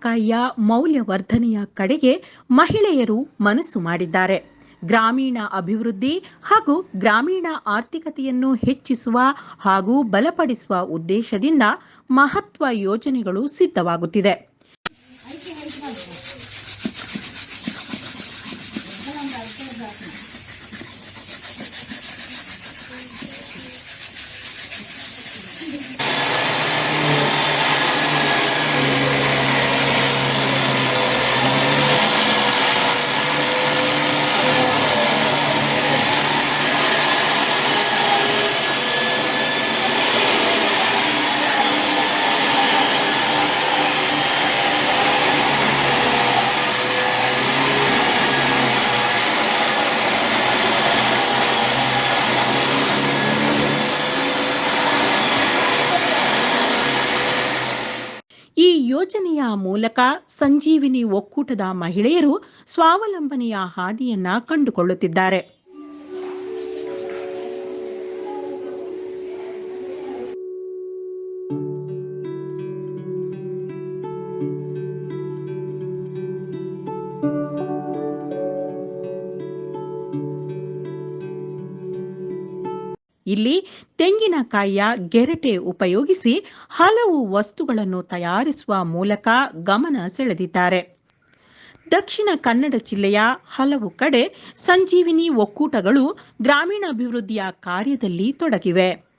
ತೆಂಗಿನಕಾಯಿಯ ಮೌಲ್ಯವರ್ಧನೆಯ ಕಡೆಗೆ ಮಹಿಳೆಯರು ಮನಸ್ಸು ಮಾಡಿದ್ದಾರೆ. ಗ್ರಾಮೀಣ ಅಭಿವೃದ್ಧಿ ಹಾಗೂ ಗ್ರಾಮೀಣ ಆರ್ಥಿಕತೆಯನ್ನು ಹೆಚ್ಚಿಸುವ ಹಾಗೂ ಬಲಪಡಿಸುವ ಉದ್ದೇಶದಿಂದ ಮಹತ್ವ ಯೋಜನೆಗಳು ಸಿದ್ಧವಾಗುತ್ತಿದೆ. ಯೋಜನೆಯ ಮೂಲಕ ಸಂಜೀವಿನಿ ಒಕ್ಕೂಟದ ಮಹಿಳೆಯರು ಸ್ವಾವಲಂಬನೆಯ ಹಾದಿಯನ್ನ ಕಂಡುಕೊಳ್ಳುತ್ತಿದ್ದಾರೆ. ಇಲ್ಲಿ ತೆಂಗಿನಕಾಯಿಯ ಗೆರಟೆ ಉಪಯೋಗಿಸಿ ಹಲವು ವಸ್ತುಗಳನ್ನು ತಯಾರಿಸುವ ಮೂಲಕ ಗಮನ ಸೆಳೆದಿದ್ದಾರೆ. ದಕ್ಷಿಣ ಕನ್ನಡ ಜಿಲ್ಲೆಯ ಹಲವು ಕಡೆ ಸಂಜೀವಿನಿ ಒಕ್ಕೂಟಗಳು ಗ್ರಾಮೀಣಾಭಿವೃದ್ಧಿಯ ಕಾರ್ಯದಲ್ಲಿ ತೊಡಗಿವೆ.